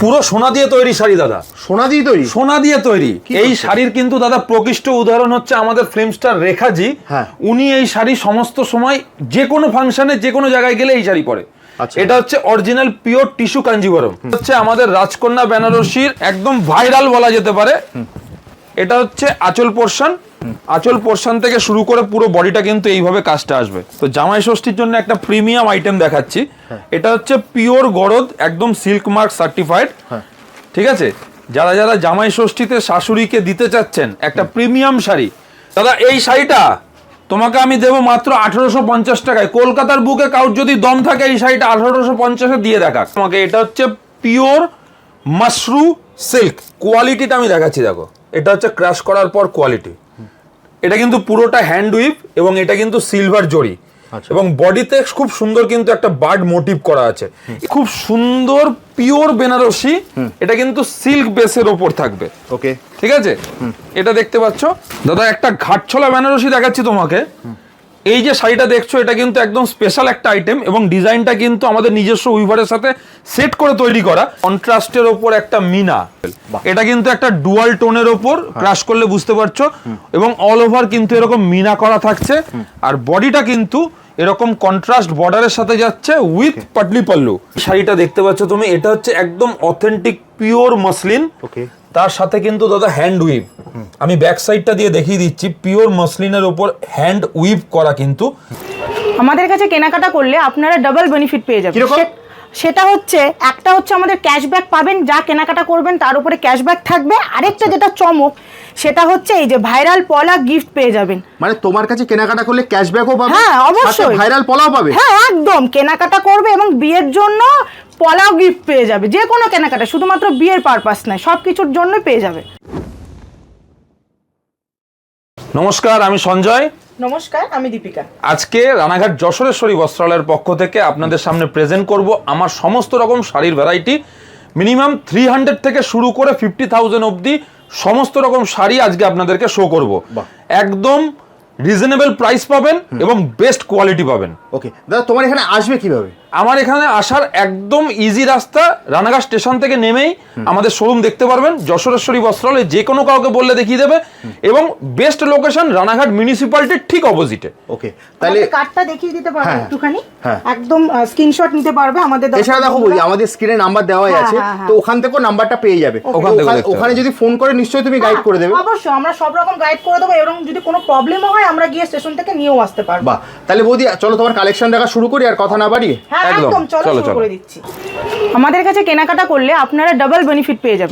পুরো সোনা দিয়ে তৈরি শাড়ি দাদা। সোনা দিয়ে তৈরি? সোনা দিয়ে তৈরি। এই শাড়ির কিন্তু দাদা প্রকৃষ্ট উদাহরণ হচ্ছে আমাদের ফিল্ম স্টার রেখাজি। উনি এই শাড়ি সমস্ত সময় যে কোনো ফাংশনে যে কোনো জায়গায় গেলে এই শাড়ি পরে। আচ্ছা। এটা হচ্ছে অরিজিনাল পিওর টিস্যু কাঞ্জিবরম। হচ্ছে আমাদের রাজকন্যা বেনারসির একদম ভাইরাল বলা যেতে পারে। এটা হচ্ছে আঁচল পোর্শন আঁচল পোর্শন থেকে শুরু করে পুরো বডিটা কিন্তু এইভাবে কাজটা আসবে। তো জামাই ষষ্ঠীর জন্য একটা প্রিমিয়াম আইটেম দেখাচ্ছি। হ্যাঁ। এটা হচ্ছে পিওর গরদ একদম সিল্ক মার্ক সার্টিফাইড। ঠিক আছে? যারা যারা জামাই ষষ্ঠীতে শাশুড়িকে দিতে চাচ্ছেন একটা প্রিমিয়াম শাড়ি। দাদা এই শাড়িটা তোমাকে আমি দেবো মাত্র আঠারোশো পঞ্চাশ টাকায়। কলকাতার বুকে কাউর যদি দম থাকে এই শাড়িটা আঠারোশো পঞ্চাশে দিয়ে দেখা তোমাকে এটা হচ্ছে পিওর মাশরু সিল্ক কোয়ালিটিটা আমি দেখাচ্ছি দেখো। এটা হচ্ছে ক্রাশ করার পর কোয়ালিটি এটা কিন্তু পুরোটা হ্যান্ড উইপ এবং এটা কিন্তু সিলভার জড়ি। আচ্ছা। এবং বডিতে খুব সুন্দর কিন্তু একটা বার্ড মোটিভ করা আছে। খুব সুন্দর পিওর বেনারসি। এটা কিন্তু সিল্ক বেসের ওপর থাকবে। ওকে ঠিক আছে? এটা দেখতে পাচ্ছ? দাদা একটা ঘাটছলা বেনারসি দেখাচ্ছি তোমাকে। এই যে শাড়িটা দেখছ এটা কিন্তু একদম স্পেশাল একটা আইটেম এবং ডিজাইনটা কিন্তু আমাদের নিজস্ব উইভারের সাথে সেট করে তৈরি করা। কন্ট্রাস্টের ওপর একটা মিনা। এটা কিন্তু একটা ডুয়াল টোনের ওপর ক্রাশ করলে বুঝতে পারছ। এবং অল ওভার কিন্তু এরকম মিনা করা থাকছে। আর বডিটা কিন্তু এরকম কন্ট্রাস্ট বর্ডারের সাথে যাচ্ছে উইথ পাটলি পাল্লু। শাড়িটা দেখতে পাচ্ছ তুমি এটা হচ্ছে একদম অথেন্টিক পিওর মসলিন ওকে তার সাথে কিন্তু দাদা হ্যান্ড উইভ আমি ব্যাক সাইডটা দিয়ে দেখিয়ে দিচ্ছি পিওর মসলিনের উপর হ্যান্ড উইভ করা কিন্তু। আমাদের কাছে কেনাকাটা করলে আপনারা ডাবল বেনিফিট পেয়ে যাবেন। সেটা হচ্ছে একটা হচ্ছে আমাদের ক্যাশব্যাক পাবেন যা কেনাকাটা করবেন তার উপরে ক্যাশব্যাক থাকবে। আরেকটা যেটা চমক সেটা হচ্ছে এই যে ভাইরাল পলা গিফট পেয়ে যাবেন। মানে তোমার কাছে কেনাকাটা করলে ক্যাশব্যাকও পাবে? হ্যাঁ, অবশ্যই। ভাইরাল পলাও পাবে? হ্যাঁ একদম। কেনাকাটা করবে এবং বিয়ের জন্য পলাও গিফট পেয়ে যাবে। যে কোনো কেনাকাটা শুধুমাত্র বিয়ের পারপাস নয় সব কিছুর জন্যই পেয়ে যাবে। নমস্কার আমি সঞ্জয়। নমস্কার আমি দীপিকা। আজকে রানাঘাট যশোরেশ্বরী বস্ত্রালয়ের পক্ষ থেকে আপনাদের সামনে প্রেজেন্ট করব আমার সমস্ত রকম শাড়ির ভ্যারাইটি মিনিমাম থ্রি হান্ড্রেড থেকে শুরু করে ফিফটি থাউজেন্ড অবধি সমস্ত রকম শাড়ি আজকে আপনাদেরকে শো করব। একদম রিজনেবল প্রাইস পাবেন এবং বেস্ট কোয়ালিটি পাবেন। ওকে দাদা তোমার এখানে আসবে কীভাবে? আমার এখানে আসার একদম ইজি রাস্তা রানাঘাট স্টেশন থেকে নেমেই আমাদের শোরুম দেখতে পারবেন যশোরেশ্বরী বস্ত্রালয় যে কোনো কাউকে বললে দেখিয়ে দেবে এবং বেস্ট লোকেশন রানাঘাট মিউনিসিপ্যালিটির ঠিক অপোজিটে ওকে তাহলে কার্ডটা দেখিয়ে দিতে পারবে হ্যাঁ, একটুখানি। হ্যাঁ। একদম স্ক্রিনশট নিতে পারবে আমাদের এছাড়া দেখো বলি আমাদের স্ক্রিনে নাম্বার দেওয়াই হ্যাঁ, আছে। তো ওখান থেকেও নাম্বারটা পেয়ে যাবে। ওখান। যদি ফোন করে নিশ্চয়ই তুমি গাইড করে দেবে। অবশ্যই আমরা সব রকম গাইড করে দেবো এবং যদি কোনো প্রবলেমও হয় আমরা গিয়ে স্টেশন থেকে নিয়েও আসতে পারব। বাহ তাহলে বৌদি চলো তোমার কালেকশন দেখা শুরু করি আর কথা না বাড়িয়ে। হ্যাঁ একদম। চলো শুরু করে দিচ্ছি। আমাদের কাছে কেনাকাটা করলে আপনারা ডাবল বেনিফিট পেয়ে যাবেন।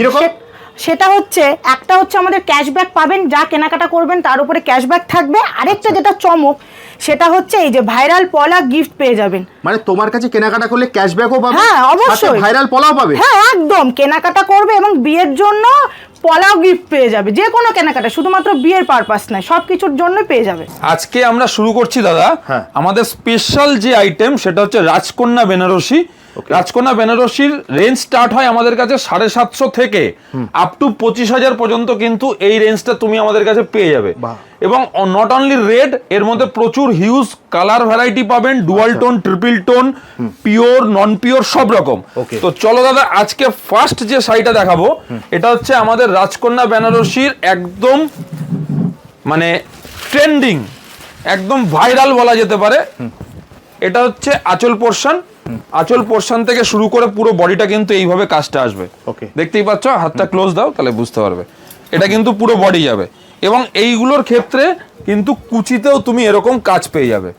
সেটা হচ্ছে একটা হচ্ছে আমাদের ক্যাশব্যাক পাবেন যা কেনাকাটা করবেন তার উপরে ক্যাশব্যাক থাকবে। আরেকটা যেটা চমক সেটা হচ্ছে এই যে ভাইরাল পলা গিফট পেয়ে যাবেন। মানে তোমার কাছে কেনাকাটা করলে ক্যাশব্যাকও পাবে? হ্যাঁ, অবশ্যই। ভাইরাল পলাও পাবে? হ্যাঁ একদম। কেনাকাটা করবে এবং বিয়ের জন্য পলাও গিফট পেয়ে যাবে। যে কোনো কেনাকাটা শুধুমাত্র বিয়ের পারপাস নয় সব কিছুর জন্য পেয়ে যাবে। আজকে আমরা শুরু করছি দাদা। হ্যাঁ। আমাদের স্পেশাল যে আইটেম সেটা হচ্ছে রাজকন্যা বেনারসি। রাজকন্যা বেনারসির রেঞ্জ স্টার্ট হয় আমাদের কাছে সাড়ে সাতশো থেকে। আপ টু পঁচিশ হাজার পর্যন্ত কিন্তু এই রেঞ্জটা তুমি আমাদের কাছে পেয়ে যাবে। এবং নট অনলি রেড এর মধ্যে প্রচুর হিউজ কালার ভ্যারাইটি পাবেন dual tone triple tone pure non pure সব রকম। তো চলো দাদা আজকে ফার্স্ট যে শাড়িটা দেখাবো এটা হচ্ছে আমাদের রাজকন্যা বেনারসির একদম মানে ট্রেন্ডিং একদম ভাইরাল বলা যেতে পারে। এটা হচ্ছে আচল পোর্শন আঁচল পোর্শন থেকে শুরু করে পুরো বডিটা কিন্তু এইভাবে কাজটা আসবে। ওকে দেখতেই পাচ্ছ হাতটা ক্লোজ দাও তাহলে বুঝতে পারবে। এটা কিন্তু পুরো বডি যাবে। এবং এইগুলোর ক্ষেত্রে কিন্তু কুচিতেও তুমি এরকম কাজ পেয়ে যাবে।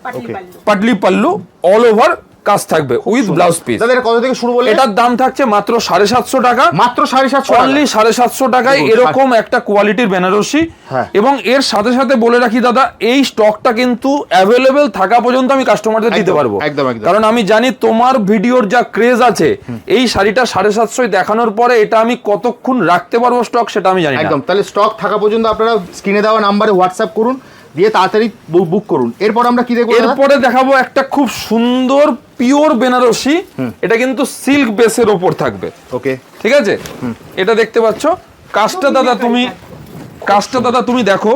পাটলি পাল্লু। অল ওভার কাজ থাকবে উইথ ব্লাউজ পিস দাদা কত থেকে শুরু বললে এটার দাম থাকছে মাত্র সাড়ে সাতশো টাকা। মাত্র সাড়ে সাতশো অনলি সাড়ে সাতশো টাকায় এরকম একটা কোয়ালিটির বেনারসি হ্যাঁ। এবং এর সাথে সাথে বলে রাখি দাদা এই স্টকটা কিন্তু অ্যাভেলেবেল থাকা পর্যন্ত আমি কাস্টমারদের দিতে পারব। একদম, একদম। কারণ আমি জানি তোমার ভিডিওর যা ক্রেজ আছে এই শাড়িটা সাড়ে সাতশোয় দেখানোর পরে এটা আমি কতক্ষণ রাখতে পারব স্টক সেটা আমি জানি না। একদম তাহলে স্টক থাকা পর্যন্ত আপনারা স্ক্রিনে দেওয়া নাম্বারে হোয়াটসঅ্যাপ করুন দিয়ে তাড়াতাড়ি বুক করুন। এরপর আমরা কি দেখব? এরপরে দেখাবো একটা খুব সুন্দর পিওর বেনারসি এটা কিন্তু সিল্ক বেসের ওপর থাকবে। ওকে। ঠিক আছে? এটা দেখতে পাচ্ছ? কাজটা দাদা তুমি কাজটা দাদা তুমি দেখো।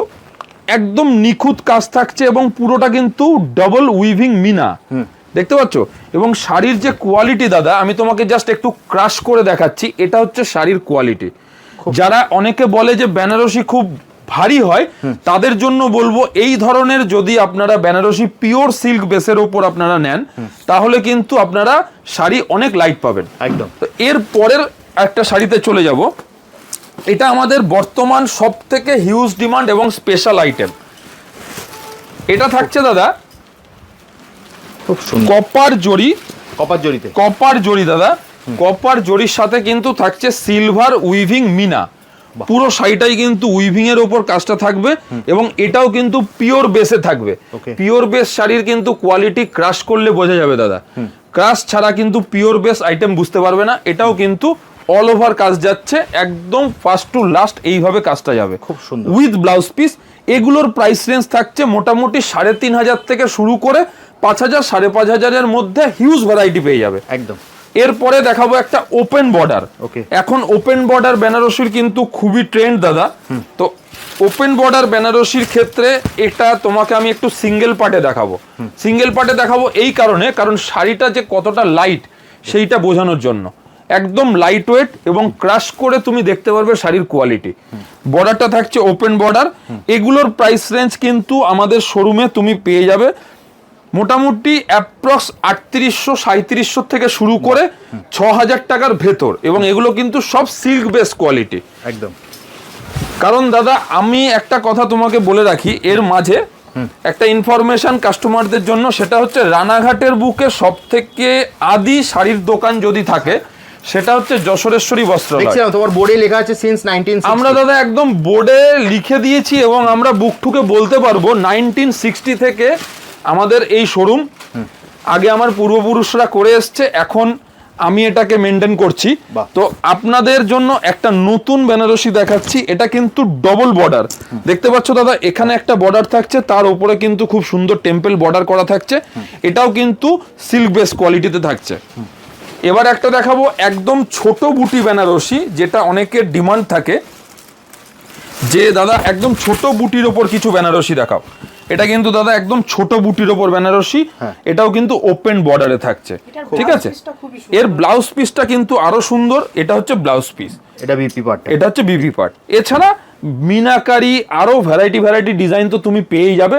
একদম নিখুঁত কাজ থাকছে এবং পুরোটা কিন্তু ডাবল উইভিং মিনা। দেখতে পাচ্ছ? এবং শাড়ির যে কোয়ালিটি দাদা আমি তোমাকে জাস্ট একটু ক্রাশ করে দেখাচ্ছি এটা হচ্ছে শাড়ির কোয়ালিটি যারা অনেকে বলে যে বেনারসি খুব ভারী হয় তাদের জন্য বলব এই ধরনের যদি আপনারা বেনারসি পিওর সিল্ক বেসের ওপর আপনারা নেন তাহলে কিন্তু আপনারা শাড়ি অনেক লাইট পাবেন। একদম। তো এর পরের একটা শাড়িতে চলে যাব। এটা আমাদের বর্তমান সব থেকে হিউজ ডিমান্ড এবং স্পেশাল আইটেম এটা থাকছে দাদা কপার জড়ি। কপার জড়িতে। কপার জড়ি দাদা। কপার জড়ির সাথে কিন্তু থাকছে সিলভার উইভিং মিনা পুরো শাড়িটাই কিন্তু উইভিং এর ওপর কাজটা থাকবে এবং এটাও কিন্তু পিওর বেসে থাকবে। পিওর বেস শাড়ির কিন্তু কোয়ালিটি ক্রাশ করলে বোঝা যাবে দাদা। ক্রাশ ছাড়া কিন্তু পিওর বেস আইটেম বুঝতে পারবে না। এটাও কিন্তু অল ওভার কাজ যাচ্ছে একদম ফার্স্ট টু লাস্ট এইভাবে কাজটা যাবে। খুব সুন্দর। উইথ ব্লাউজ পিস এগুলোর প্রাইস রেঞ্জ থাকছে মোটামুটি সাড়ে তিন হাজার থেকে শুরু করে পাঁচ হাজার সাড়ে পাঁচ হাজারের মধ্যে হিউজ ভ্যারাইটি পেয়ে যাবে। একদম। এরপরে দেখাবো একটা ওপেন বর্ডার এখন ওপেন বর্ডার বেনারসির কিন্তু খুবই ট্রেন্ড দাদা। তো ওপেন বর্ডার বেনারসির ক্ষেত্রে এটা তোমাকে আমি একটু সিঙ্গেল পার্টে দেখাবো। সিঙ্গেল পার্টে দেখাবো এই কারণে কারণ শাড়িটা যে কতটা লাইট সেইটা বোঝানোর জন্য। একদম লাইট ওয়েট এবং ক্রাশ করে তুমি দেখতে পারবে শাড়ির কোয়ালিটি বর্ডারটা থাকছে ওপেন বর্ডার এগুলোর প্রাইস রেঞ্জ কিন্তু আমাদের শোরুমে তুমি পেয়ে যাবে মোটামুটি অ্যাপ্রক্স আটত্রিশশো সাঁত্রিশশো থেকে শুরু করে ছ হাজার টাকার ভেতর। এবং এগুলো কিন্তু সব সিল্ক বেস কোয়ালিটি একদম। কারণ দাদা আমি একটা কথা তোমাকে বলে রাখি এর মাঝে একটা ইনফরমেশন কাস্টমারদের জন্য সেটা হচ্ছে রানাঘাটের বুকে সব থেকে আদি শাড়ির দোকান যদি থাকে সেটা হচ্ছে যশোরেশ্বরী বস্ত্রালয়। দেখছিলাম তোমার বোর্ডে লেখা আছে সিন্স নাইনটিন আমরা দাদা একদম বোর্ডে লিখে দিয়েছি এবং আমরা বুক ঠুকে বলতে পারব নাইনটিন সিক্সটি থেকে আমাদের এই শোরুম আগে আমার পূর্বপুরুষরা করে এসছে এখন আমি এটাকে মেনটেন করছি। তো আপনাদের জন্য একটা নতুন বেনারসি দেখাচ্ছি এটা কিন্তু ডবল বর্ডার দেখতে পাচ্ছ দাদা এখানে একটা বর্ডার থাকছে তার উপরে কিন্তু খুব সুন্দর টেম্পল বর্ডার করা থাকছে। এটাও কিন্তু সিল্ক বেস কোয়ালিটিতে থাকছে। এবার একটা দেখাবো একদম ছোট বুটি বেনারসি যেটা অনেকের ডিমান্ড থাকে। যে দাদা একদম ছোট বুটির ওপর কিছু বেনারসি দেখাও। এটা কিন্তু দাদা একদম ছোট বুটির ওপর বেনারসি হ্যাঁ। এটাও কিন্তু ওপেন বর্ডারে থাকছে। ঠিক আছে। এর ব্লাউজ পিসটা কিন্তু আরও সুন্দর এটা হচ্ছে ব্লাউজ পিস এটা বিপি পার্ট এটা হচ্ছে বিপি পার্ট এছাড়া মিনাকারি আরও ভ্যারাইটি ভ্যারাইটি ডিজাইন তো তুমি পেয়েই যাবে।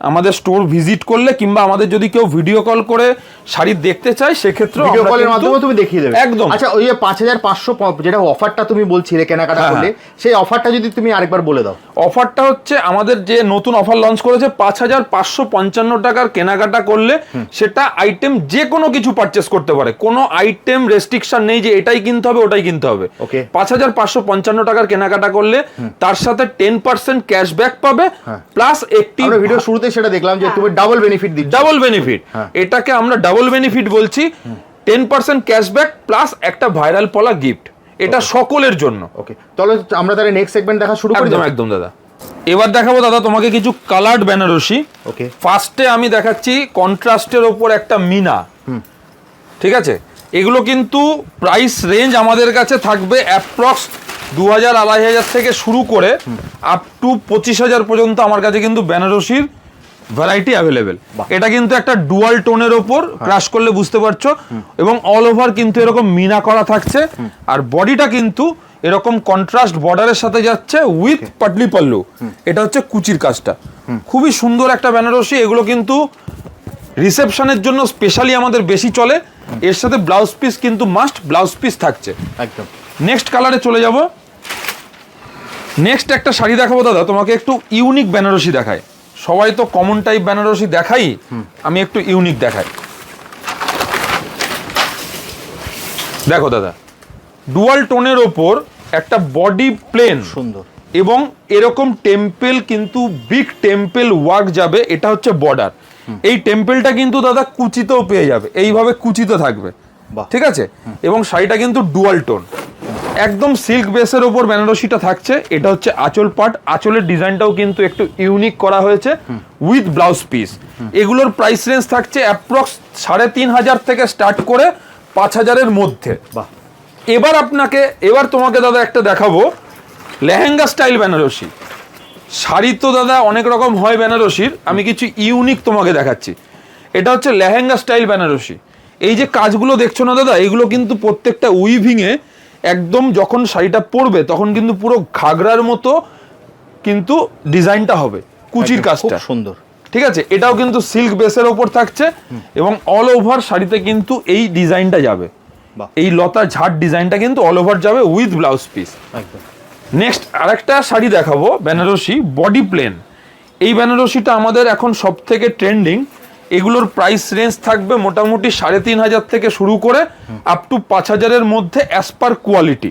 আমাদের স্টোর ভিজিট করলে কিংবা আমাদের যদি কেউ ভিডিও কল করে শাড়ি দেখতে চায় সেক্ষেত্রে ভিডিও কলের মাধ্যমে তুমি দেখিয়ে দেবে। একদম। আচ্ছা ওই যে পাঁচ হাজার পাঁচশো যেটা অফারটা তুমি বলছিলে কেনাকাটা হ্যাঁ, করলে সেই অফারটা যদি তুমি আরেকবার বলে দাও। অফারটা হচ্ছে আমাদের যে নতুন অফার লঞ্চ করেছে পাঁচ হাজার পাঁচশো পঞ্চান্ন টাকার কেনাকাটা করলে সেটা আইটেম যে কোনো কিছু পারচেস করতে পারে। কোনো আইটেম রেস্ট্রিকশন নেই যে এটাই কিনতে হবে ওটাই কিনতে হবে। ওকে পাঁচ হাজার পাঁচশো পঞ্চান্ন টাকার কেনাকাটা করলে তার সাথে টেন পার্সেন্ট ক্যাশব্যাক পাবে হ্যাঁ। প্লাস একটি ভিডিও শুরুতে সেটা দেখলাম যে তুমি ডাবল বেনিফিট দিচ্ছ। ডাবল বেনিফিট হ্যাঁ। এটাকে আমরা ডাবল বেনিফিট বলছি টেন পার্সেন্ট ক্যাশব্যাক প্লাস একটা ভাইরাল পলা গিফট এটা সকলের জন্য। ওকে তাহলে আমরা তাহলে নেক্সট সেগমেন্ট দেখা শুরু করি একদম একদম দাদা। এবার দেখাবো দাদা তোমাকে কিছু কালার্ড বেনারসি। ওকে ফার্স্টে আমি দেখাচ্ছি কন্ট্রাস্টের ওপর একটা মিনা। ঠিক আছে? এগুলো কিন্তু প্রাইস রেঞ্জ আমাদের কাছে থাকবে অ্যাপ্রক্স দু হাজার আড়াই হাজার থেকে শুরু করে আপ টু পঁচিশ হাজার পর্যন্ত আমার কাছে কিন্তু বেনারসির ভ্যারাইটি অ্যাভেলেবেল এটা কিন্তু একটা ডুয়াল টোনের ওপর ক্রাশ করলে বুঝতে পারছ। এবং অল ওভার কিন্তু এরকম মিনা করা থাকছে। আর বডিটা কিন্তু এরকম কন্ট্রাস্ট বর্ডারের সাথে যাচ্ছে উইথ পাটলি পাল্লু। এটা হচ্ছে কুচির কাজটা। খুবই সুন্দর একটা বেনারসি। এগুলো কিন্তু রিসেপশনের জন্য স্পেশালি আমাদের বেশি চলে। এর সাথে ব্লাউজ পিস কিন্তু মাস্ট ব্লাউজ পিস থাকছে। একদম। নেক্সট কালারে চলে যাব। নেক্সট একটা শাড়ি দেখাবো দাদা। তোমাকে একটু ইউনিক বেনারসি দেখায়। সবাই তো কমন টাইপ বেনারসি দেখাই আমি একটু ইউনিক দেখাই। দেখো দাদা ডুয়াল টোনের ওপর একটা বডি প্লেন সুন্দর। এবং এরকম টেম্পেল কিন্তু বিগ টেম্পেল ওয়ার্ক যাবে এটা হচ্ছে বর্ডার এই টেম্পেলটা কিন্তু দাদা কুচিতেও পেয়ে যাবে এইভাবে কুচিতে থাকবে। ঠিক আছে? এবং শাড়িটা কিন্তু ডুয়াল টোন একদম সিল্ক বেসের ওপর বেনারসিটা থাকছে। এটা হচ্ছে আঁচল পাট। আঁচলের ডিজাইনটাও কিন্তু একটু ইউনিক করা হয়েছে উইথ ব্লাউজ পিস এগুলোর প্রাইস রেঞ্জ থাকছে অ্যাপ্রক্স সাড়ে তিন হাজার থেকে স্টার্ট করে পাঁচ হাজারের মধ্যে। বাহ। এবার আপনাকে এবার তোমাকে দাদা একটা দেখাবো। লেহেঙ্গা স্টাইল বেনারসি। শাড়ি তো দাদা অনেক রকম হয় বেনারসির। আমি কিছু ইউনিক তোমাকে দেখাচ্ছি। এটা হচ্ছে লেহেঙ্গা স্টাইল বেনারসি। এই যে কাজগুলো দেখছ না দাদা এগুলো কিন্তু প্রত্যেকটা উইভিংয়ে একদম যখন শাড়িটা পরবে তখন কিন্তু পুরো ঘাগরার মতো কিন্তু ডিজাইনটা হবে কুচির কাজটা। সুন্দর। ঠিক আছে? এটাও কিন্তু সিল্ক বেসের ওপর থাকছে এবং অল ওভার শাড়িতে কিন্তু এই ডিজাইনটা যাবে। এই লতা ঝাট ডিজাইনটা কিন্তু অল ওভার যাবে উইথ ব্লাউজ পিস নেক্সট আরেকটা শাড়ি দেখাবো বেনারসি বডি প্লেন এই বেনারসিটা আমাদের এখন সব থেকে ট্রেন্ডিং এগুলোর প্রাইস রেঞ্জ থাকবে মোটামুটি সাড়ে তিন হাজার থেকে শুরু করে আপ টু পাঁচ হাজারের মধ্যে অ্যাজ পার কোয়ালিটি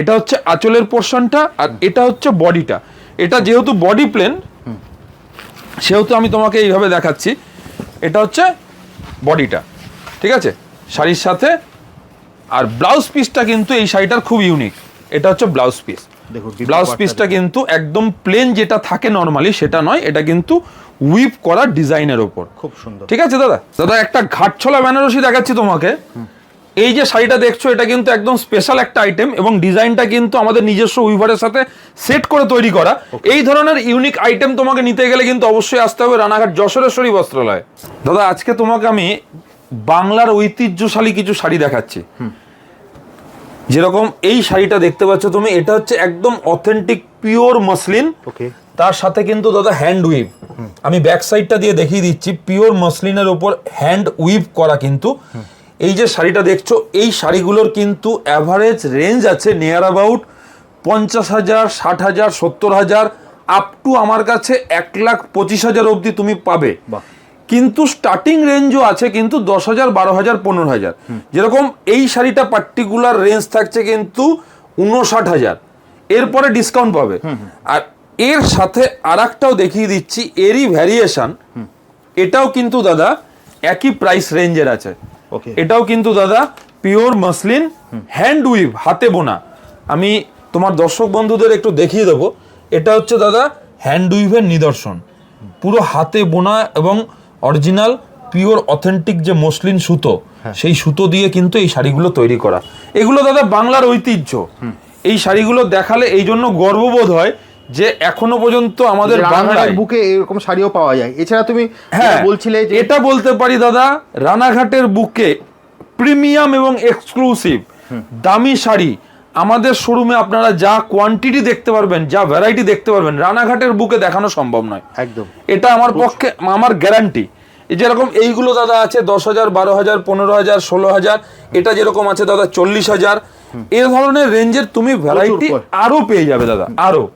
এটা হচ্ছে আঁচলের পোর্শনটা আর এটা হচ্ছে বডিটা এটা যেহেতু বডি প্লেন সেহেতু আমি তোমাকে এইভাবে দেখাচ্ছি। এটা হচ্ছে বডিটা ঠিক আছে? শাড়ির সাথে আর ব্লাউজ পিসটা কিন্তু এই শাড়িটার খুব ইউনিক এটা হচ্ছে ব্লাউজ পিস দেখুন, ব্লাউজ পিসটা কিন্তু একদম প্লেন যেটা থাকে নর্মালি সেটা নয় এটা কিন্তু উইপ করা ডিজাইনের ওপর। খুব সুন্দর। ঠিক আছে দাদা? দাদা একটা ঘাটছলা বেনারসি দেখাচ্ছি তোমাকে। এই যে শাড়িটা দেখছ এটা কিন্তু একদম স্পেশাল একটা আইটেম এবং ডিজাইনটা কিন্তু আমাদের নিজস্ব উইভারের সাথে সেট করে তৈরি করা। এই ধরনের ইউনিক আইটেম তোমাকে নিতে গেলে কিন্তু অবশ্যই আসতে হবে রানাঘাট যশোরেশ্বরী বস্ত্রালয়। দাদা আজকে তোমাকে আমি বাংলার ঐতিহ্যশালী কিছু শাড়ি দেখাচ্ছি। যেরকম এই শাড়িটা দেখতে পাচ্ছ তুমি এটা হচ্ছে একদম অথেন্টিক পিওর মসলিন ওকে তার সাথে কিন্তু দাদা হ্যান্ড উইভ আমি ব্যাক সাইডটা দিয়ে দেখিয়ে দিচ্ছি পিওর মসলিনের ওপর হ্যান্ড উইভ করা কিন্তু। এই যে শাড়িটা দেখছ এই শাড়িগুলোর কিন্তু অ্যাভারেজ রেঞ্জ আছে নিয়ার অ্যাবাউট পঞ্চাশ হাজার ষাট হাজার সত্তর হাজার আপ টু আমার কাছে এক লাখ পঁচিশ হাজার অবধি তুমি পাবে। কিন্তু স্টার্টিং রেঞ্জও আছে কিন্তু দশ হাজার বারো হাজার পনেরো হাজার। যেরকম এই শাড়িটা পার্টিকুলার রেঞ্জ থাকছে কিন্তু উনষাট হাজার। এরপরে ডিসকাউন্ট পাবে। আর এর সাথে আর একটাও দেখিয়ে দিচ্ছি এরই ভ্যারিয়েশন এটাও কিন্তু দাদা একই প্রাইস রেঞ্জের আছে। ওকে। এটাও কিন্তু দাদা পিওর মসলিন হ্যান্ড উইভ হাতে বোনা। আমি তোমার দর্শক বন্ধুদের একটু দেখিয়ে দেবো। এটা হচ্ছে দাদা হ্যান্ড উইভের নিদর্শন। পুরো হাতে বোনা এবং অরিজিনাল পিওর অথেন্টিক যে মসলিন সুতো সেই সুতো দিয়ে কিন্তু এই শাড়িগুলো তৈরি করা। এগুলো দাদা বাংলার ঐতিহ্য। এই শাড়িগুলো দেখালে এই জন্য গর্ববোধ হয় যে এখনও পর্যন্ত আমাদের বাংলার বুকে এরকম শাড়িও পাওয়া যায়। এছাড়া তুমি হ্যাঁ বলছিলে যে এটা বলতে পারি দাদা রানাঘাটের বুকে প্রিমিয়াম এবং এক্সক্লুসিভ দামি শাড়ি আমাদের শোরুমে আপনারা যা কোয়ান্টিটি দেখতে পারবেন যা ভ্যারাইটি দেখতে পারবেন রানাঘাটের বুকে দেখানো সম্ভব নয়। একদম। এটা আমার পক্ষে আমার গ্যারান্টি যেরকম এইগুলো দাদা আছে দশ হাজার বারো হাজার পনেরো হাজার ষোলো হাজার এটা যেরকম আছে দাদা চল্লিশ হাজার এ ধরনের রেঞ্জের তুমি ভ্যারাইটি প্রচুর। আরও পেয়ে। যাবে দাদা আরও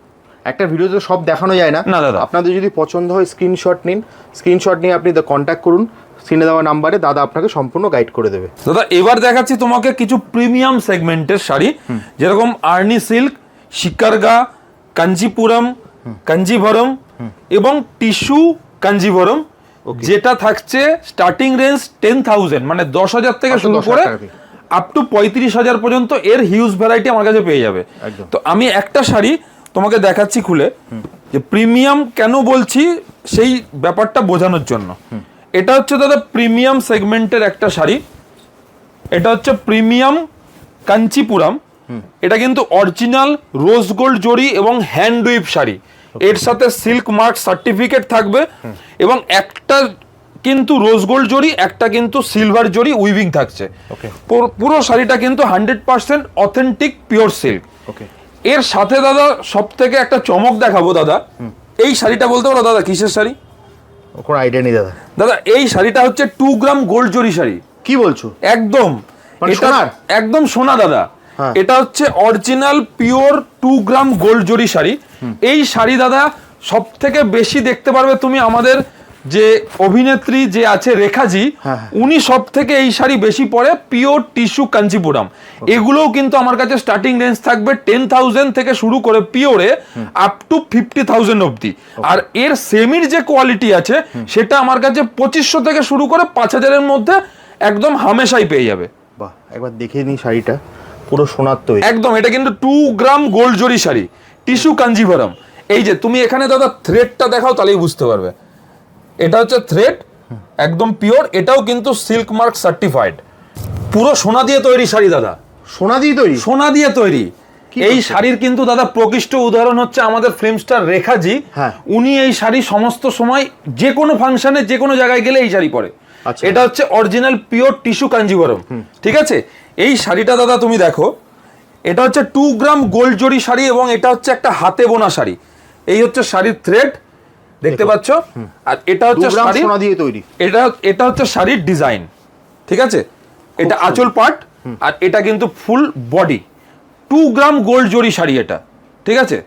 একটা ভিডিওতে সব দেখানো যায় না। না, দাদা। আপনাদের যদি পছন্দ হয় স্ক্রিনশট নিন। স্ক্রিনশট নিয়ে আপনি কন্ট্যাক্ট করুন। স্ক্রিনে দেওয়া নাম্বারে দাদা আপনাকে সম্পূর্ণ গাইড করে দেবে। দাদা এবার দেখাচ্ছি তোমাকে কিছু প্রিমিয়াম সেগমেন্টের শাড়ি যেরকম আর্নি সিল্ক শিকারগা কাঞ্জিপুরম কাঞ্জিভরম এবং টিস্যু কাঞ্জিভরম যেটা থাকছে স্টার্টিং রেঞ্জ টেন থাউজেন্ড মানে দশ হাজার থেকে শুরু করে আপ টু পঁয়ত্রিশ হাজার পর্যন্ত এর হিউজ ভ্যারাইটি আমার কাছে পেয়ে যাবে। তো আমি একটা শাড়ি তোমাকে দেখাচ্ছি খুলে যে প্রিমিয়াম কেন বলছি সেই ব্যাপারটা বোঝানোর জন্য। এটা হচ্ছে দাদা প্রিমিয়াম সেগমেন্টের একটা শাড়ি। এটা হচ্ছে প্রিমিয়াম কাঞ্চিপুরাম। এটা কিন্তু অরিজিনাল রোজ গোল্ড জড়ি এবং হ্যান্ড উইপ শাড়ি। এর সাথে সিল্ক মার্ক সার্টিফিকেট থাকবে এবং একটা কিন্তু রোজ গোল্ড জড়ি একটা কিন্তু সিলভার জড়ি উইভিং থাকছে। পুরো- পুরো শাড়িটা কিন্তু hundred percent authentic pure silk. এর সাথে দাদা সব থেকে একটা চমক দেখাবো দাদা। এই শাড়িটা বলতে পারো দাদা কিসের শাড়ি? কোনো আইডিয়া নেই দাদা। দাদা এই শাড়িটা হচ্ছে টু গ্রাম গোল্ড জরি শাড়ি। কি বলছো? একদম। মানে এটা একদম সোনা দাদা। হ্যাঁ। এটা হচ্ছে original pure two gram gold zari sari. এই শাড়ি দাদা সব থেকে বেশি দেখতে পারবে তুমি আমাদের যে অভিনেত্রী যে আছে রেখাজি হ্যাঁ, হ্যাঁ। উনি সব থেকে এই শাড়ি বেশি পরে পিওর টিস্যু কাঞ্চিপুরম। এগুলোও কিন্তু আমার কাছে স্টার্টিং রেঞ্জ থাকবে টেন থাউজেন্ড থেকে শুরু করে পিওরে আপ টু ফিফটি থাউজেন্ড অব্দি আর এর সেমির যে কোয়ালিটি আছে সেটা আমার কাছে পঁচিশশো থেকে শুরু করে পাঁচ হাজারের মধ্যে একদম হামেশাই পেয়ে যাবে। বাহ একবার দেখে নিই শাড়িটা। পুরো সোনার তৈরি। একদম এটা কিন্তু টু গ্রাম গোল্ড জরি শাড়ি টিস্যু কাঞ্জিভরম এই যে তুমি এখানে দাদা থ্রেডটা দেখাও তাহলেই বুঝতে পারবে। এটা হচ্ছে থ্রেড একদম পিওর এটাও কিন্তু সিল্ক মার্ক সার্টিফাইড পুরো সোনা দিয়ে তৈরি শাড়ি দাদা। সোনা দিয়ে তৈরি? সোনা দিয়ে তৈরি। এই শাড়ির কিন্তু দাদা প্রকৃষ্ট উদাহরণ হচ্ছে আমাদের ফিল্ম স্টার রেখাজি হ্যাঁ। উনি এই শাড়ি সমস্ত সময় যে কোনো ফাংশনে যে কোনো জায়গায় গেলে এই শাড়ি পরে। আচ্ছা। এটা হচ্ছে অরিজিনাল পিওর টিস্যু কাঞ্জিবরম। ঠিক আছে? এই শাড়িটা দাদা তুমি দেখো। এটা হচ্ছে টু গ্রাম গোল্ড জরি শাড়ি এবং এটা হচ্ছে একটা হাতে বোনা শাড়ি। এই হচ্ছে শাড়ির থ্রেড দেখতে পাচ্ছ? আর এটা হচ্ছে শাড়ির সোনা দিয়ে তৈরি। এটা এটা হচ্ছে শাড়ির ডিজাইন। ঠিক আছে? এটা আঁচল পার্ট আর এটা কিন্তু full body. Two gram gold zari sari এটা। ঠিক আছে?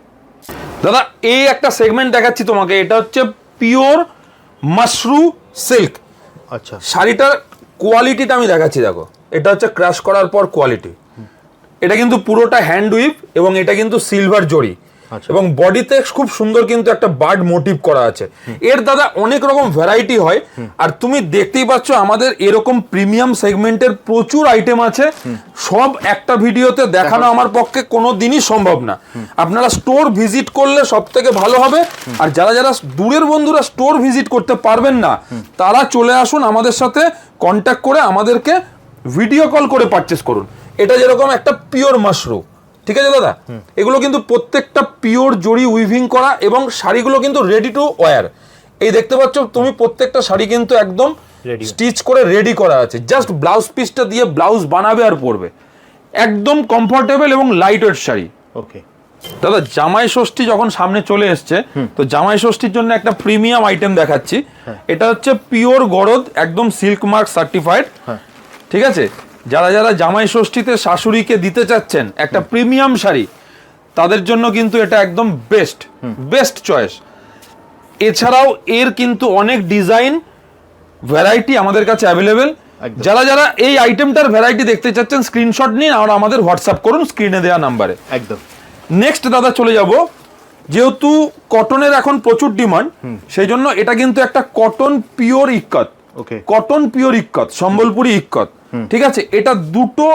দাদা এই একটা সেগমেন্ট দেখাচ্ছি তোমাকে। এটা হচ্ছে পিওর মাশরু সিল্ক। আচ্ছা। শাড়িটার কোয়ালিটিটা আমি দেখাচ্ছি দেখো। এটা হচ্ছে ক্রাশ করার পর কোয়ালিটি। এটা কিন্তু পুরোটা হ্যান্ড উইপ এবং এটা কিন্তু সিলভার জড়ি। আচ্ছা। এবং বডিতে খুব সুন্দর কিন্তু একটা বার্ড মোটিভ করা আছে। এর দাদা অনেক রকম ভ্যারাইটি হয় আর তুমি দেখতেই পাচ্ছ আমাদের এরকম প্রিমিয়াম সেগমেন্টের প্রচুর আইটেম আছে। সব একটা ভিডিওতে দেখানো আমার পক্ষে কোনো দিনই সম্ভব না। আপনারা স্টোর ভিজিট করলে সব থেকে ভালো হবে। আর যারা যারা দূরের বন্ধুরা স্টোর ভিজিট করতে পারবেন না তারা চলে আসুন আমাদের সাথে কন্ট্যাক্ট করে আমাদেরকে ভিডিও কল করে পারচেস করুন। এটা যেরকম একটা পিওর মাশরুম ঠিক আছে দাদা? এগুলো কিন্তু প্রত্যেকটা পিওর জড়ি উইভিং করা এবং শাড়িগুলো কিন্তু রেডি টু ওয়ার এই দেখতে পাচ্ছ তুমি প্রত্যেকটা শাড়ি কিন্তু একদম স্টিচ করে রেডি করা আছে। জাস্ট ব্লাউজ পিসটা দিয়ে ব্লাউজ বানাবে আর পরবে। একদম কমফোর্টেবল এবং লাইট ওয়েট শাড়ি। ওকে দাদা জামাই ষষ্ঠী যখন সামনে চলে এসছে তো জামাই ষষ্ঠীর জন্য একটা প্রিমিয়াম আইটেম দেখাচ্ছি। এটা হচ্ছে পিওর গরদ একদম সিল্ক মার্ক সার্টিফাইড হ্যাঁ। ঠিক আছে? যারা যারা জামাই ষষ্ঠীতে শাশুড়িকে দিতে চাচ্ছেন একটা প্রিমিয়াম শাড়ি তাদের জন্য কিন্তু এটা একদম বেস্ট বেস্ট চয়েস এছাড়াও এর কিন্তু অনেক ডিজাইন ভ্যারাইটি আমাদের কাছে অ্যাভেলেবেল যারা যারা এই আইটেমটার ভ্যারাইটি দেখতে চাচ্ছেন স্ক্রিনশট নিন আর আমাদের হোয়াটসঅ্যাপ করুন স্ক্রিনে দেওয়া নাম্বারে একদম। নেক্সট দাদা চলে যাব। যেহেতু কটনের এখন প্রচুর ডিমান্ড সেই জন্য এটা কিন্তু একটা cotton pure ikat cotton pure ikat Sambalpuri ikat ঠিক আছে? এটা দুটো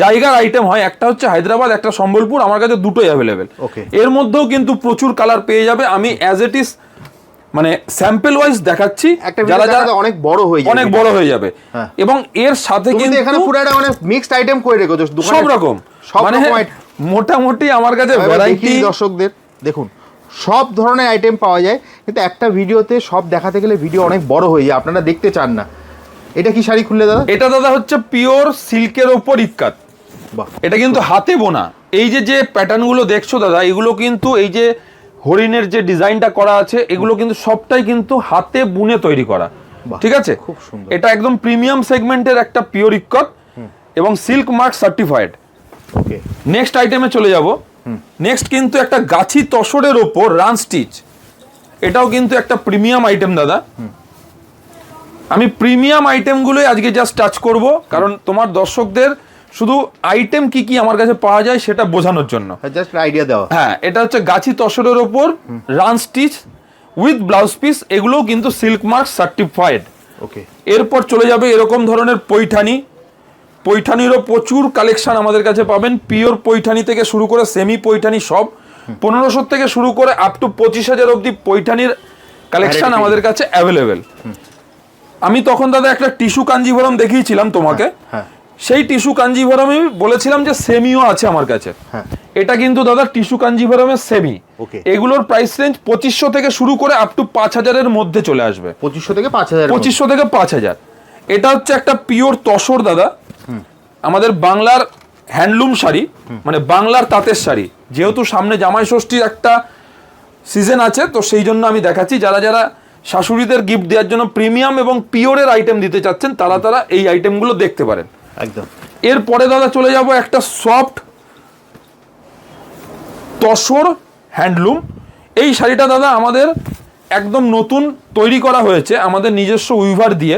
জায়গার আইটেম হয়। একটা হচ্ছে হায়দ্রাবাদ একটা সম্বলপুর। আমার কাছে দুটোই অ্যাভেলেবেল. এর মধ্যেও কিন্তু প্রচুর কালার পেয়ে যাবে। আমি অ্যাজ ইট ইজ মানে স্যাম্পল ওয়াইজ দেখাচ্ছি। যারা যারা অনেক বড় হয়ে যায় অনেক বড় হয়ে যাবে। হ্যাঁ। এবং এর সাথে কিন্তু এখানে পুরো একটা মানে মিক্সড আইটেম করে রেখেছো। সব রকম। মানে মোটামুটি আমার কাছে ভ্যারাইটি দর্শকদের দেখুন সব ধরনের আইটেম পাওয়া যায়। কিন্তু একটা ভিডিওতে সব দেখাতে গেলে ভিডিও অনেক বড় হয়ে যায় আপনারা দেখতে চান না। এটা কি শাড়ি খুললে দাদা? এটা দাদা হচ্ছে পিওর সিল্কের ওপর ইক্কাত এটা কিন্তু হাতে বোনা। এই যে যে প্যাটার্নগুলো দেখছ দাদা এগুলো কিন্তু এই যে হরিণের যে ডিজাইনটা করা আছে এগুলো কিন্তু সবটাই কিন্তু হাতে বুনে তৈরি করা। ঠিক আছে? খুব সুন্দর। এটা একদম প্রিমিয়াম সেগমেন্টের একটা পিওর ইক্কত এবং silk mark certified. Okay. Next আইটেমে চলে যাব। নেক্সট কিন্তু একটা গাছি তসরের ওপর রান স্টিচ। এটাও কিন্তু একটা প্রিমিয়াম আইটেম দাদা। আমি প্রিমিয়াম আইটেমগুলোই আজকে জাস্ট টাচ করব কারণ তোমার দর্শকদের শুধু আইটেম কি কি আমার কাছে পাওয়া যায় সেটা বোঝানোর জন্য। জাস্ট আইডিয়া দেওয়া। হ্যাঁ এটা হচ্ছে গাছি তসরের ওপর run stitch with blouse piece এগুলোও কিন্তু সিল্ক মার্ক সার্টিফাইড ওকে এরপর চলে যাবে এরকম ধরনের পৈঠানি। পৈঠানিরও প্রচুর কালেকশন আমাদের কাছে পাবেন। পিওর পৈঠানি থেকে শুরু করে সেমি পৈঠানি সব। পনেরোশো থেকে শুরু করে আপ টু পঁচিশ হাজার অব্দি পৈঠানির কালেকশন আমাদের কাছে অ্যাভেলেবেল আমি তখন দাদা একটা টিস্যু কাঞ্জিভরম দেখিয়েছিলাম তোমাকে। হ্যাঁ সেই টিস্যু কাঞ্জিভরমে বলেছিলাম যে সেমিও আছে আমার কাছে। হ্যাঁ। এটা কিন্তু দাদা টিস্যু কাঞ্জিভরমের সেমি। এগুলোর প্রাইস রেঞ্জ পঁচিশশো থেকে শুরু করে আপ টু পাঁচ হাজারের মধ্যে চলে আসবে। পঁচিশশো থেকে পাঁচ হাজার পঁচিশশো থেকে পাঁচ হাজার। এটা হচ্ছে একটা পিওর তসর দাদা। আমাদের বাংলার হ্যান্ডলুম শাড়ি মানে বাংলার তাঁতের শাড়ি। যেহেতু সামনে জামাই ষষ্ঠীর একটা সিজন আছে তো সেই জন্য আমি দেখাচ্ছি যারা যারা শাশুড়িদের গিফট দেওয়ার জন্য প্রিমিয়াম এবং পিওরের আইটেম দিতে চাচ্ছেন তারা তারা এই আইটেমগুলো দেখতে পারেন। একদম। এরপরে দাদা চলে যাব একটা সফট তসর হ্যান্ডলুম। এই শাড়িটা দাদা আমাদের একদম নতুন তৈরি করা হয়েছে আমাদের নিজস্ব উইভার দিয়ে।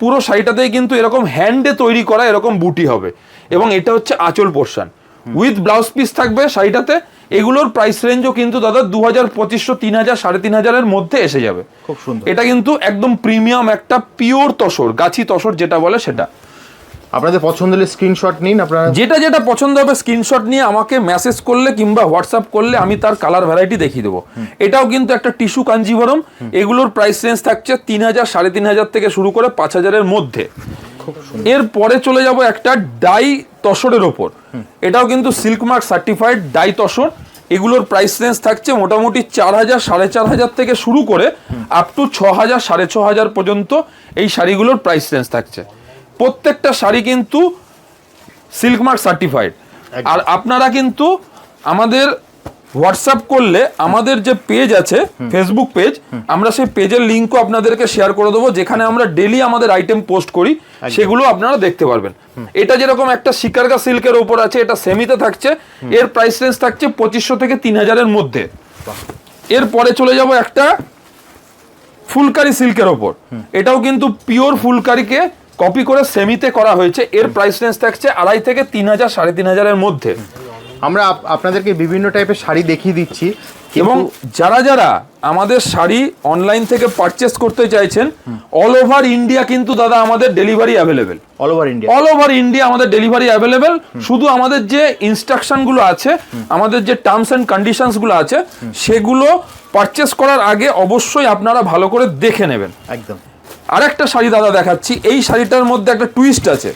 পুরো শাড়িটাতেই কিন্তু এরকম হ্যান্ডে তৈরি করা এরকম বুটি হবে। এবং এটা হচ্ছে আঁচল পোর্শন। উইথ ব্লাউজ পিস থাকবে শাড়িটাতে এগুলোর প্রাইস রেঞ্জও কিন্তু দাদা দু হাজার পঁচিশশো তিন হাজার সাড়ে তিন হাজারের মধ্যে এসে যাবে। খুব সুন্দর। এটা কিন্তু একদম প্রিমিয়াম একটা পিওর তসর গাছি তসর যেটা বলে সেটা। আপনাদের পছন্দ হলে স্ক্রিনশট নিন আপনারা। যেটা যেটা পছন্দ হবে স্ক্রিনশট নিয়ে আমাকে মেসেজ করলে কিংবা হোয়াটসঅ্যাপ করলে আমি তার কালার ভ্যারাইটি দেখিয়ে দেবো। এটাও কিন্তু একটা টিস্যু কাঞ্জিভরম এগুলোর প্রাইস রেঞ্জ থাকছে তিন হাজার সাড়ে তিন হাজার থেকে শুরু করে পাঁচ হাজারের মধ্যে। এর পরে চলে যাব একটা ডাই তসরের ওপর। এটাও কিন্তু silk mark certified dye tussar. এগুলোর প্রাইস রেঞ্জ থাকছে মোটামুটি চার হাজার সাড়ে চার হাজার থেকে শুরু করে আপ টু ছ হাজার সাড়ে ছ হাজার পর্যন্ত এই শাড়িগুলোর প্রাইস রেঞ্জ থাকছে। প্রত্যেকটা শাড়ি কিন্তু সিল্ক মার্ক সার্টিফাইড আর আপনারা কিন্তু আমাদের হোয়াটসঅ্যাপ করলে আমাদের যে পেজ আছে ফেসবুক পেজ আমরা সেই পেজের লিঙ্কও আপনাদেরকে শেয়ার করে দেবো যেখানে আমরা ডেলি আমাদের আইটেম পোস্ট করি সেগুলো আপনারা দেখতে পারবেন। এটা যেরকম একটা শিকারগা সিল্কের ওপর আছে এটা সেমিতে থাকছে এর প্রাইস রেঞ্জ থাকছে পঁচিশশো থেকে তিন হাজারের মধ্যে। এরপরে চলে যাব একটা ফুলকারি সিল্কের ওপর এটাও কিন্তু পিওর ফুলকারিকে কপি করে সেমিতে করা হয়েছে এর প্রাইস রেঞ্জ থাকছে আড়াই থেকে তিন হাজার সাড়ে তিন হাজারের মধ্যে। আমরা আপ- আপনাদেরকে বিভিন্ন টাইপের শাড়ি দেখিয়ে দিচ্ছি। এবং যারা যারা আমাদের শাড়ি অনলাইন থেকে পারচেস করতে চাইছেন অল ওভার ইন্ডিয়া কিন্তু দাদা আমাদের delivery available all over India all over India আমাদের ডেলিভারি অ্যাভেলেবেল শুধু আমাদের যে ইনস্ট্রাকশনগুলো আছে আমাদের যে টার্মস অ্যান্ড কন্ডিশনসগুলো আছে সেগুলো পারচেস করার আগে অবশ্যই আপনারা ভালো করে দেখে নেবেন। একদম। আরেকটা শাড়ি দাদা দেখাচ্ছি এই শাড়িটার মধ্যে একটা টুইস্ট আছে।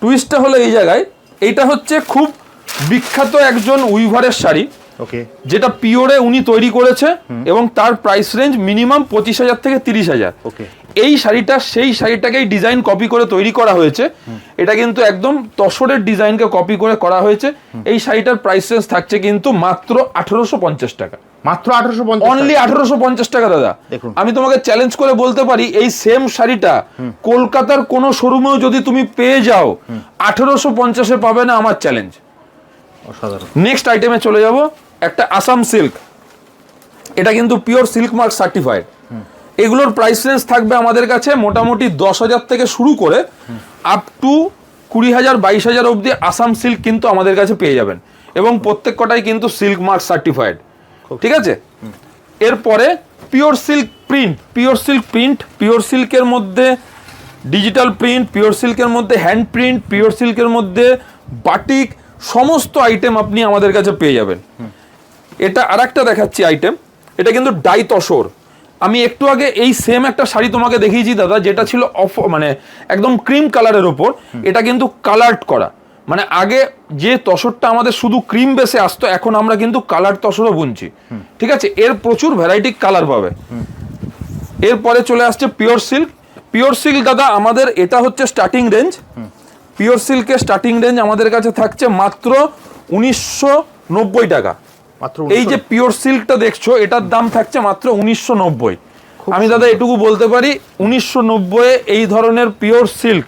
টুইস্টটা হলো এই জায়গায় এইটা হচ্ছে খুব বিখ্যাত একজন উইভারের শাড়ি ওকে। যেটা পিওরে উনি তৈরি করেছে এবং তার প্রাইস রেঞ্জ মিনিমাম পঁচিশ হাজার থেকে তিরিশ হাজার। এই শাড়িটা সেই শাড়িটাকেই ডিজাইন কপি করে তৈরি করা হয়েছে। এটা কিন্তু একদম তসরের ডিজাইনকে কপি করে করা হয়েছে। এই শাড়িটার প্রাইস রেঞ্জ থাকছে কিন্তু মাত্র আঠারোশো পঞ্চাশ টাকা। মাত্র আঠারোশো পঞ্চাশ অনলি আঠারোশো পঞ্চাশ টাকা দাদা। আমি তোমাকে চ্যালেঞ্জ করে বলতে পারি এই সেম শাড়িটা কলকাতার কোনো শোরুমেও যদি তুমি পেয়ে যাও আঠারোশো পঞ্চাশে পাবে না আমার চ্যালেঞ্জ নেক্সট আইটেমে চলে যাব। একটা আসাম সিল্ক এটা কিন্তু পিওর সিল্ক মার্ক সার্টিফাইড এগুলোর প্রাইস রেঞ্জ থাকবে আমাদের কাছে মোটামুটি দশ হাজার থেকে শুরু করে আপ টু কুড়ি হাজার বাইশ হাজার অবধি আসাম সিল্ক কিন্তু আমাদের কাছে পেয়ে যাবেন। এবং প্রত্যেক কটাই কিন্তু সিল্ক মার্ক সার্টিফাইড ঠিক আছে? এরপরে pure silk print pure silk print pure সিল্কের মধ্যে ডিজিটাল প্রিন্ট পিওর সিল্কের মধ্যে হ্যান্ড প্রিন্ট পিওর সিল্কের মধ্যে বাটিক সমস্ত আইটেম আপনি আমাদের কাছে পেয়ে যাবেন। এটা আরেকটা দেখাচ্ছি আইটেম এটা কিন্তু ডাই তসর আমি একটু আগে এই সেম একটা শাড়ি তোমাকে দেখিয়েছি দাদা, যেটা ছিল অফ মানে একদম ক্রিম কালারের ওপর। এটা কিন্তু কালার্ড করা। মানে আগে যে তসরটা আমাদের শুধু ক্রিম বেসে আসতো, এখন আমরা কিন্তু কালার তসরও বুনছি। ঠিক আছে? এর প্রচুর ভ্যারাইটি কালার পাবে। এরপরে চলে আসছে পিওর সিল্ক পিওর সিল্ক দাদা, আমাদের এটা হচ্ছে স্টার্টিং রেঞ্জ পিওর সিল্কের স্টার্টিং রেঞ্জ আমাদের কাছে থাকছে মাত্র উনিশশো নব্বই টাকা। মাত্র এই যে পিওর সিল্কটা দেখছ এটার দাম থাকছে মাত্র উনিশশো নব্বই। আমি দাদা এটুকু বলতে পারি উনিশশো নব্বই এই ধরনের pure silk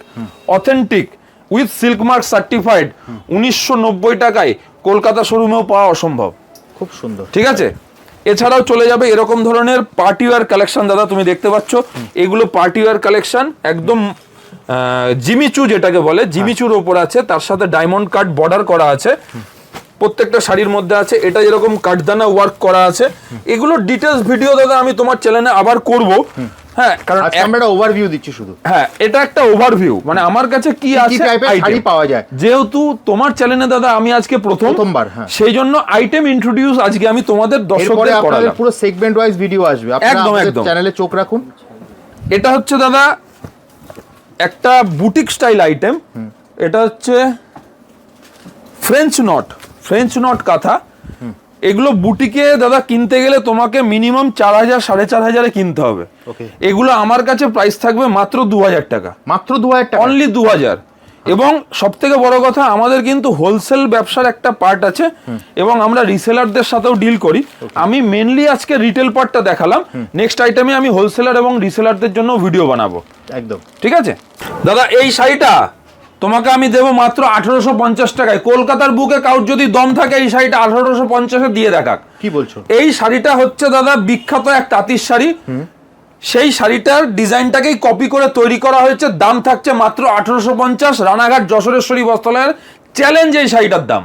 authentic with silk mark certified উনিশশো নব্বই টাকায় কলকাতা শোরুমেও পাওয়া অসম্ভব। খুব সুন্দর। ঠিক আছে? এছাড়াও চলে যাবে এরকম ধরনের পার্টি ওয়্যার কালেকশন দাদা তুমি দেখতে পাচ্ছ। এগুলো পার্টি ওয়্যার কালেকশন একদম জিমিচু যেটাকে বলে জিমিচুর ওপর আছে তার সাথে ডায়মন্ড কাট বর্ডার করা আছে। প্রত্যেকটা শাড়ির মধ্যে আছে এটা যেরকম কাঠদানা ওয়ার্ক করা আছে। এগুলো ডিটেলস ভিডিও দাদা আমি তোমার চ্যানেলে আবার করব। হ্যাঁ কারণ আজকে আমরা একটা ওভারভিউ দিচ্ছি শুধু। হ্যাঁ এটা একটা ওভারভিউ মানে আমার কাছে কি আছে? শাড়ি পাওয়া যায়? যেহেতু তোমার চ্যানেলে দাদা আমি আজকে প্রথম প্রথমবার, হ্যাঁ। সেই জন্য আইটেম ইন্ট্রোডিউস আজকে আমি তোমাদের দর্শকদের করালাম। পুরো সেগমেন্ট ওয়াইজ ভিডিও আসবে। আপনারা একদম, একদম। চ্যানেলে চোখ রাখুন। এটা হচ্ছে দাদা একটা বুটিক স্টাইল আইটেম এটা হচ্ছে ফ্রেঞ্চ নট ফ্রেঞ্চ নট কাঁথা। এগুলো বুটিকে দাদা কিনতে গেলে তোমাকে মিনিমাম চার হাজার সাড়ে চার হাজারে কিনতে হবে। এগুলো আমার কাছে প্রাইস থাকবে মাত্র দু হাজার টাকা। মাত্র দু হাজার টাকা। অনলি দু হাজার। এবং সব থেকে বড় কথা আমাদের কিন্তু হোলসেল ব্যবসার একটা পার্ট আছে এবং আমরা রিসেলারদের সাথেও ডিল করি। আমি মেনলি আজকে রিটেল পার্টটা দেখালাম। নেক্সট আইটেমে আমি হোলসেলার এবং রিসেলারদের জন্য ভিডিও বানাবো। একদম। ঠিক আছে? দাদা এই শাড়িটা তোমাকে আমি দেবো মাত্র আঠারোশো পঞ্চাশ টাকায়। কলকাতার বুকে কাউর যদি দম থাকে এই শাড়িটা আঠারোশো পঞ্চাশে দিয়ে দেখাক। কি বলছো? এই শাড়িটা হচ্ছে দাদা বিখ্যাত এক তাঁতির শাড়ি। সেই শাড়িটার ডিজাইনটাকেই কপি করে তৈরি করা হয়েছে। দাম থাকছে মাত্র আঠারোশো পঞ্চাশ। রানাঘাট যশোরেশ্বরী বস্ত্রালয়ের চ্যালেঞ্জ এই শাড়িটার দাম।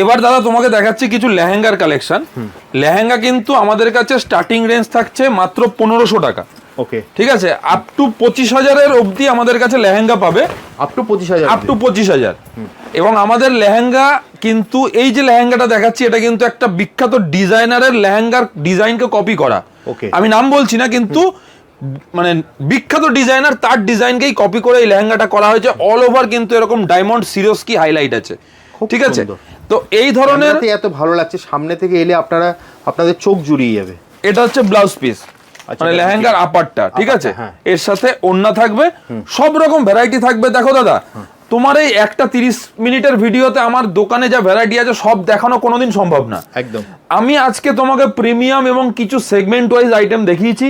এবার দাদা তোমাকে দেখাচ্ছি কিছু লেহেঙ্গার কালেকশন লেহেঙ্গা কিন্তু আমাদের কাছে স্টার্টিং রেঞ্জ থাকছে মাত্র পনেরোশো টাকা। ওকে ঠিক আছে? আপ টু পঁচিশ হাজারের অবধি আমাদের কাছে লেহেঙ্গা পাবে। আপ টু পঁচিশ হাজার আপ টু পঁচিশ হাজার। এবং আমাদের লেহেঙ্গা কিন্তু এই যে লেহেঙ্গাটা দেখাচ্ছি এটা কিন্তু একটা বিখ্যাত ডিজাইনারের লেহেঙ্গার ডিজাইনকে কপি করা. আমি নাম বলছি না কিন্তু মানে বিখ্যাত ডিজাইনার তার ডিজাইনকেই কপি করে এই লেহেঙ্গাটা করা হয়েছে অল ওভার কিন্তু এরকম ডায়মন্ড সিরোস্কি হাইলাইট আছে? ঠিক আছে? তো এই ধরনের এত ভালো লাগছে সামনে থেকে এলে আপনারা আপনাদের চোখ জুড়িয়ে যাবে। এটা হচ্ছে ব্লাউজ পিস আচ্ছা, মানে লেহেঙ্গার আপারটা ঠিক আছে? হ্যাঁ। এর সাথে ওন্না থাকবে সব রকম ভ্যারাইটি থাকবে। দেখো দাদা তোমার এই একটা তিরিশ মিনিটের ভিডিওতে আমার দোকানে যা ভ্যারাইটি আছে সব দেখানো কোনোদিন সম্ভব না। একদম। আমি আজকে তোমাকে প্রিমিয়াম এবং কিছু সেগমেন্ট ওয়াইজ আইটেম দেখিয়েছি।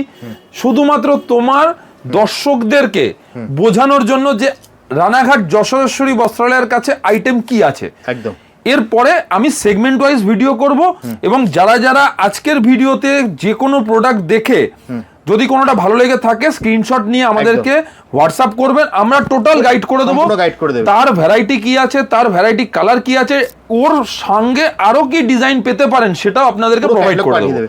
শুধুমাত্র তোমার দর্শকদেরকে বোঝানোর জন্য যে রানাঘাট যশোরেশ্বরী বস্ত্রালয়ের কাছে আইটেম কি আছে। একদম। এরপরে আমি সেগমেন্ট ওয়াইজ ভিডিও করব এবং যারা যারা আজকের ভিডিওতে যে কোনো প্রোডাক্ট দেখে যদি কোনোটা ভালো লেগে থাকে স্ক্রিনশট নিয়ে আমাদেরকে হোয়াটসঅ্যাপ করবেন। আমরা টোটাল গাইড করে দেবো। গাইড করে দেবো। তার ভ্যারাইটি কি আছে তার ভ্যারাইটি কালার কি আছে ওর সঙ্গে আরও কি ডিজাইন পেতে পারেন সেটাও আপনাদেরকে প্রোভাইড করে দেবো।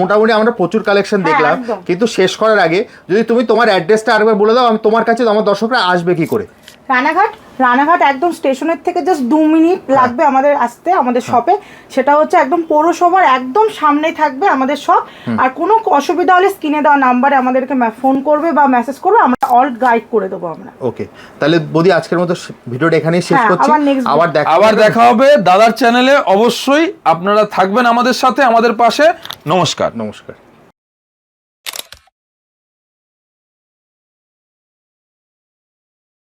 মোটামুটি আমরা প্রচুর কালেকশন হ্যাঁ, দেখলাম কিন্তু শেষ করার আগে যদি তুমি তোমার অ্যাড্রেসটা আরেকবার বলে দাও আমি তোমার কাছে আমার দর্শকরা আসবে কি করে? রানাঘাট রানাঘাট একদম স্টেশনের থেকে জাস্ট দু মিনিট লাগবে আমাদের আসতে আমাদের শপে সেটা হচ্ছে একদম পৌরসভার একদম সামনেই থাকবে আমাদের শপ আর কোনো অসুবিধা হলে স্ক্রিনে দেওয়া নাম্বারে আমাদেরকে ফোন করবে বা মেসেজ করবে আমরা অল গাইড করে দেবো আমরা। ওকে তাহলে বদি আজকের মতো ভিডিওটা এখানেই শেষ হ্যাঁ, করছি। আবার আবার দেখা আবার দেখা হবে দাদার চ্যানেলে অবশ্যই আপনারা থাকবেন আমাদের সাথে আমাদের পাশে। নমস্কার। নমস্কার।